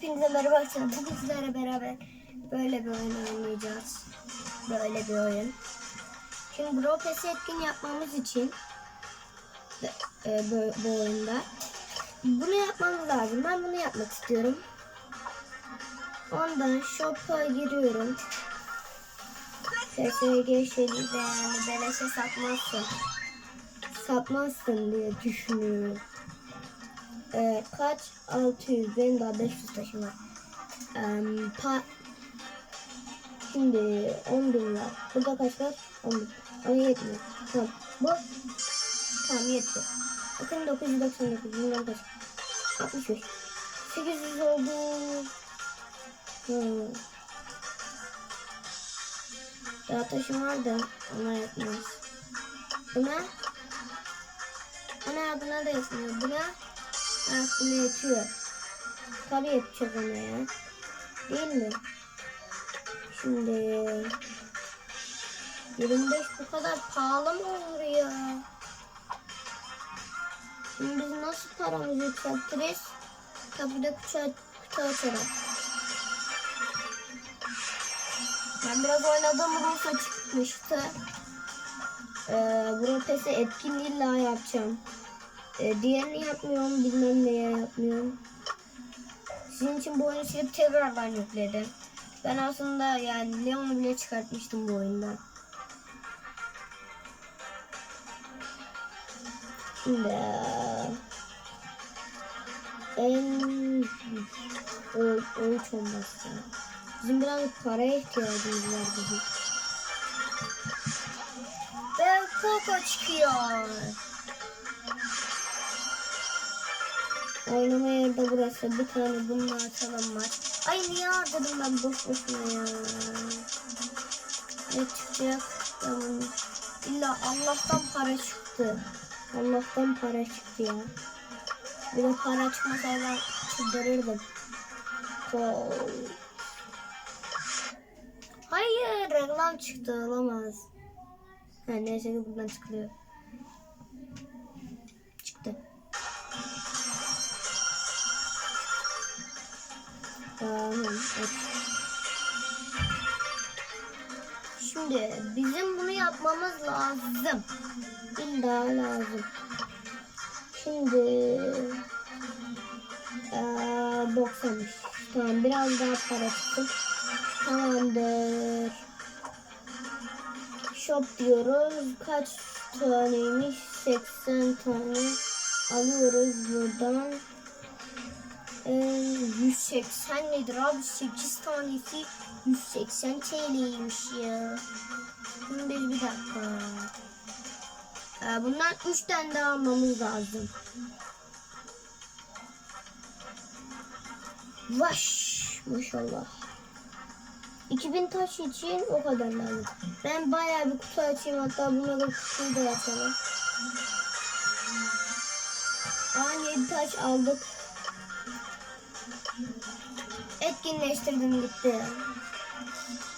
Hepinize merhaba arkadaşlar. Bugün sizlerle beraber böyle bir oyun oynayacağız. Böyle bir oyun. Şimdi Brawl Pass'i etkin yapmamız için e, bu, bu oyunda bunu yapmamız lazım. Ben bunu yapmak istiyorum. Ondan shop'a giriyorum. PSG şeride yani beleşe satmazsın. Satmazsın diye düşünüyorum. Ee, kaç? 600. Benim daha 500 taşım var. Ee, pa Şimdi 10 bin var. Burada kaç var? 10 bin. Ama yetmiyor. Tamam. Bu tamam yetti. Bakın 999. Bundan kaç? 65. 800 oldu. Hmm. Daha taşım var da ona yetmez. Buna Ana buna da yetmiyor. Buna Ah buna yetiyor. Tabii yetecek ona ya. Değil mi? Şimdi 25 bu kadar pahalı mı olur ya? Şimdi biz nasıl paramızı yükseltiriz? Kapıda kutu, kutu açarım. Ben biraz oynadığım Rus'a çıkmıştı. Ee, Brawl Pass'e etkin illa yapacağım. Ee, diğerini yapmıyorum, bilmem neye yapmıyorum. Sizin için bu oyunu silip tekrardan yükledim. Ben aslında yani Leon'u bile çıkartmıştım bu oyundan. Şimdi en o, o üç olmazsa. Bizim biraz paraya ihtiyacımız var bizim. Ve Coco çıkıyor. Oynama yerde burası. Bir tane bununla açalım var. Ay niye harcadım ben boş boşuna ya. Ne çıkacak? Tamam. İlla Allah'tan para çıktı. Allah'tan para çıktı ya. Bir de para çıkmasa ben çıldırırdım. Gol. Hayır reklam çıktı olamaz. Ha, neyse ki buradan çıkılıyor. Şimdi bizim bunu yapmamız lazım. İlla lazım. Şimdi eee 90'mış. Tamam biraz daha para çıktı. Tamamdır. Shop diyoruz. Kaç taneymiş? 80 tane alıyoruz buradan. Ee, 180 nedir abi? 8 tanesi 180 TL'ymiş ya. Şimdi bir dakika. Ee, bundan 3 tane daha almamız lazım. Vaş maşallah. 2000 taş için o kadar lazım. Ben bayağı bir kutu açayım hatta buna da kutuyu da açalım. Aa 7 taş aldık. Etkinleştirdim gitti.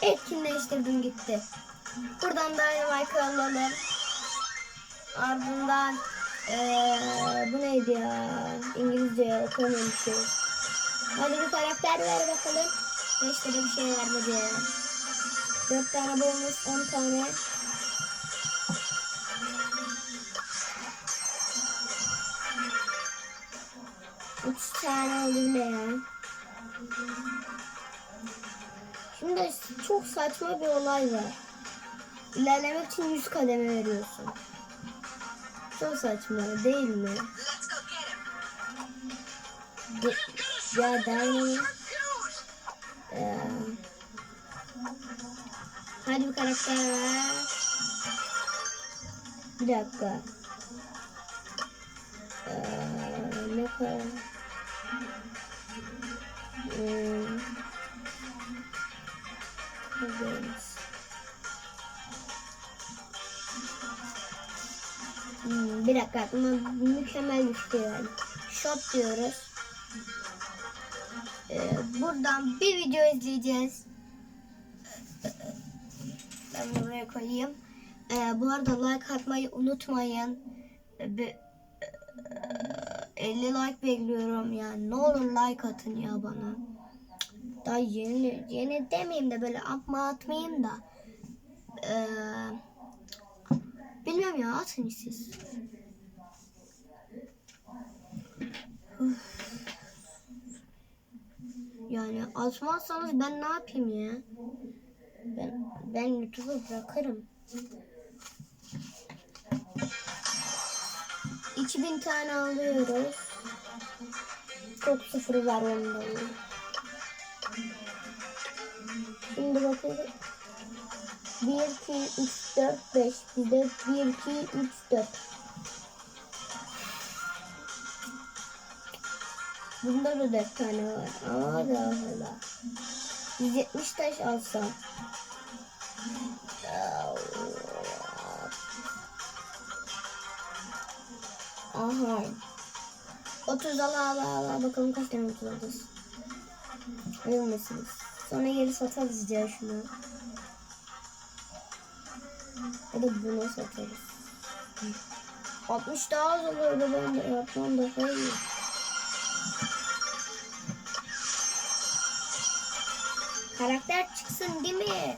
Etkinleştirdim gitti. Buradan Dynamite alalım. Ardından ee, bu neydi ya? İngilizce okuyamamışım. Hadi bir karakter ver bakalım. Beşte de bir şey vermedi. Dört tane bonus, on tane. Üç tane oldu ya. Şimdi çok saçma bir olay var. İlerlemek için 100 kademe veriyorsun. Çok saçma değil mi? De ya Dynamite ee, hadi bir karakter ver. Bir dakika. Ee, ne kadar? Hmm, bir dakika aklıma mükemmel bir şey. Shop diyoruz. Ee, buradan bir video izleyeceğiz. Ben buraya koyayım. Ee, bu arada like atmayı unutmayın. Ee, 50 like bekliyorum yani. Ne olur like atın ya bana. Daha yeni yeni demeyeyim de böyle atma atmayayım da. Ee, bilmiyorum ya atın siz. Yani atmazsanız ben ne yapayım ya? Ben, ben YouTube'u bırakırım. 2000 tane alıyoruz. Çok sıfır var onda. Şimdi bakalım. 1, 2, 3, 4, 5. Bizde 1, 2, 3, 4. Bunda da 4 tane var. Allah Allah. 170 taş alsam. Aha. 30 ala ala ala bakalım kaç tane 30 alırız. Ölmesiniz. Sonra geri satarız ya şunu. Ya da bunu satarız. 60 daha az oluyordu ben de yapmam daha iyi. Karakter çıksın değil mi?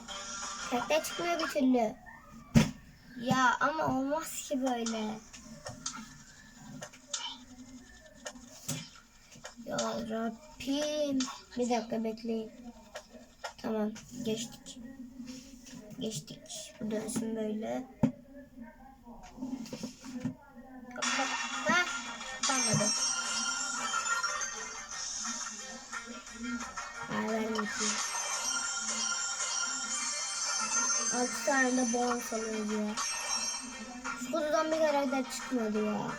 Karakter çıkmıyor bir türlü. Ya ama olmaz ki böyle. Ya Rabbim. Bir dakika bekleyin. Tamam geçtik. Geçtik. Bu dönsün böyle. Ha, kalmadı. Ay vermedim. Altı tane de bonus alıyoruz ya. Kutudan bir karakter çıkmadı ya.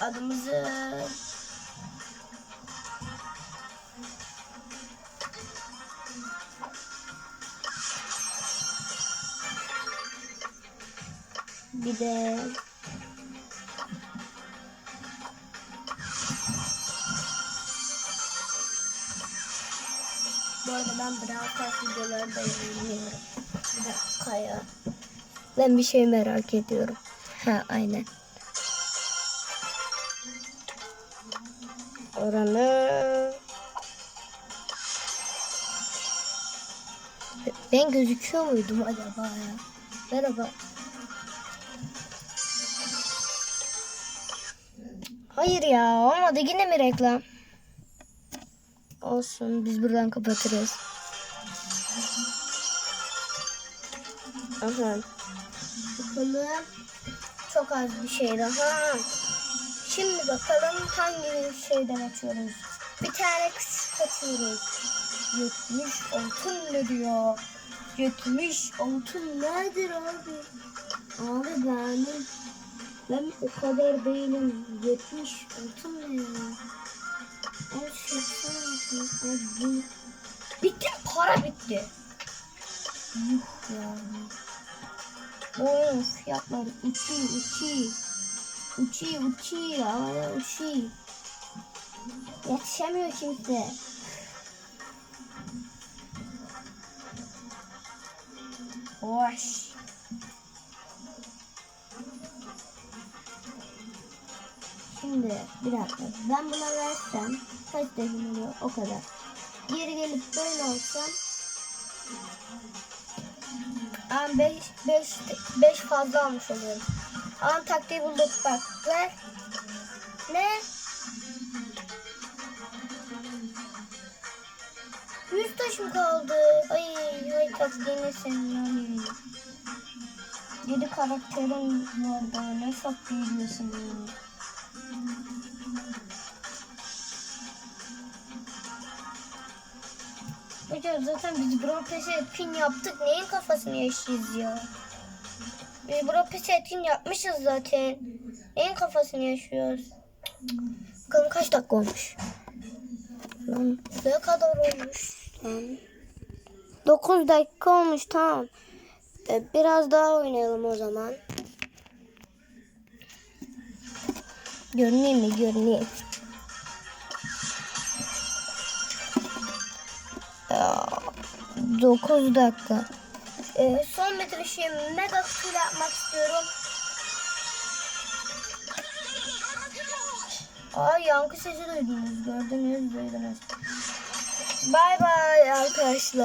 Adımızı bir de Bu arada ben Brawl videoları da yayınlıyorum. Bir dakika ya. Ben bir şey merak ediyorum. Ha aynen. Oranı... Ben gözüküyor muydum acaba ya? Merhaba. Hayır ya olmadı yine mi reklam? Olsun biz buradan kapatırız. Aha. Bakalım. Çok az bir şey daha. Şimdi bakalım hangi şeyden açıyoruz. Bir tane küçük açıyoruz. 70 altın ne diyor? 70 altın nedir abi? Abi benim ben o kadar değilim. 70 altın ne ya? Al şaka abi. Bitti para bitti. Yuh ya. Of fiyatlar 2 2. Uçuyor uçuyor havada uçuyor. Yetişemiyor kimse. Hoş. Şimdi bir dakika. Ben buna versem kaç dedim oluyor o kadar. Geri gelip böyle olsam ben 5 5 5 fazla almış oluyorum. Taktiği bulduk bak. Ver. Ne? 100 taşım kaldı. Ay ay taktiğine sen yani. 7 karakterim var ne çok biliyorsun ya. Hocam zaten biz Bropes'e pin yaptık. Neyin kafasını yaşayız ya? Biz Bropes'e pin yapmışız zaten. Neyin kafasını yaşıyoruz? Bakalım kaç dakika olmuş. Lan ne kadar olmuş lan? 9 dakika olmuş tamam. Ee, biraz daha oynayalım o zaman. Görüneyim mi? Görüneyim. 9 dakika. Ee, son bitirişim mega kutuyla yapmak istiyorum. Aa yankı sesi duydunuz. Gördünüz duydunuz. Bay bay arkadaşlar.